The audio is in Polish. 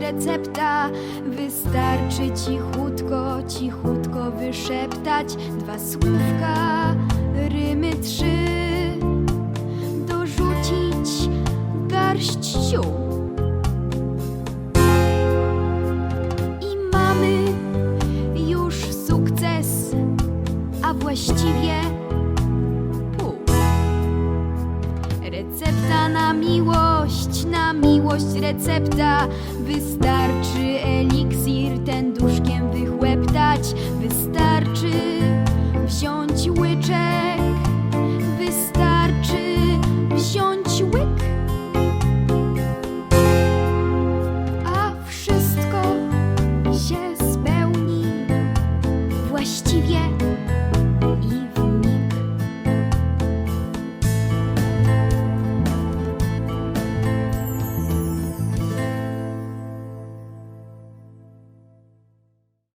recepta. Wystarczy cichutko, cichutko wyszeptać dwa słówka, rymy trzy. Dorzucić garść sukces, a właściwie pół. Recepta na miłość, miłość recepta. Wystarczy eliksir ten duszkiem wychłeptać. Wystarczy wziąć łyczek. Wystarczy wziąć łyk. A wszystko się spełni właściwie